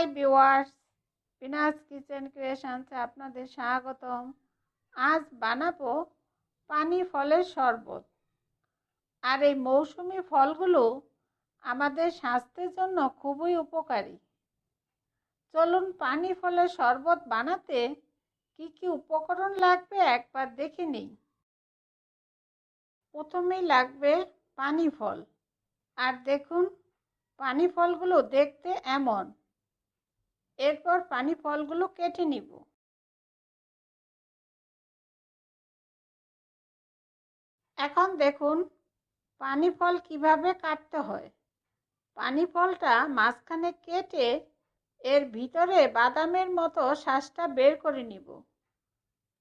High viewers পিনাস kitchen ক্রিয়েশনসে আপনাদের স্বাগতম। আজ বানাবো পানি ফলের শরবত। আর এই মৌসুমি ফলগুলো আমাদের স্বাস্থ্যের জন্য খুবই উপকারী। চলুন পানি ফলের শরবত বানাতে কি কি উপকরণ লাগবে একবার দেখে নিই। প্রথমেই লাগবে পানি ফল। আর দেখুন, পানি ফলগুলো দেখতে এমন। এরপর পানি ফলগুলো কেটে নিব। এখন দেখুন, পানি ফল কীভাবে কাটতে হয়। পানি ফলটা মাঝখানে কেটে এর ভিতরে বাদামের মতো শ্বাসটা বের করে নিব।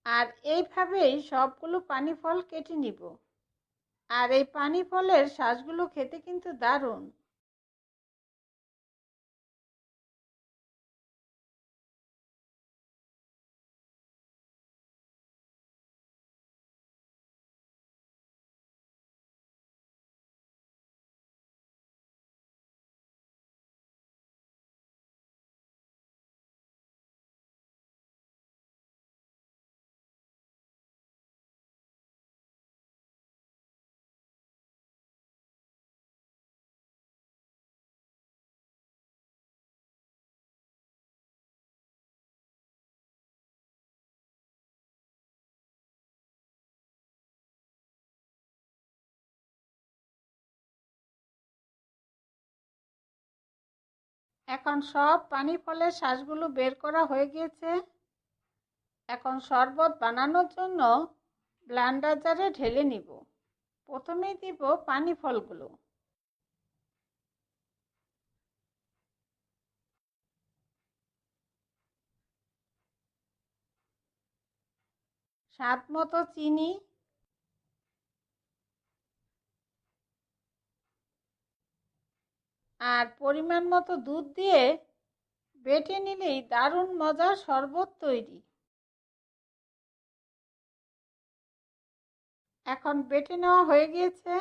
আর এইভাবেই সবগুলো পানি ফল কেটে নিব। আর এই পানি ফলের শ্বাসগুলো খেতে কিন্তু দারুণ। এখন সব পানি ফলের শ্বাসগুলো বের করা হয়ে গিয়েছে। এখন শরবত বানানোর জন্য ব্লান্ডার জারে ঢেলে নিব। প্রথমেই দিব পানি ফলগুলো। স্বাদ মতো চিনি আর পরিমাণ মতো দুধ দিয়ে বেটে নিলেই দারুণ মজার শরবত তৈরি। এখন বেটে নেওয়া হয়ে গিয়েছে।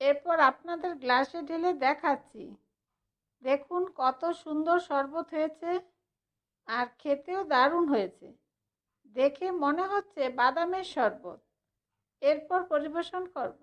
এরপর আপনাদের গ্লাসে ঢেলে দেখাচ্ছি। দেখুন কত সুন্দর শরবত হয়েছে আর খেতেও দারুণ হয়েছে। দেখে মনে হচ্ছে বাদামের শরবত। এরপর পরিবেশন করব।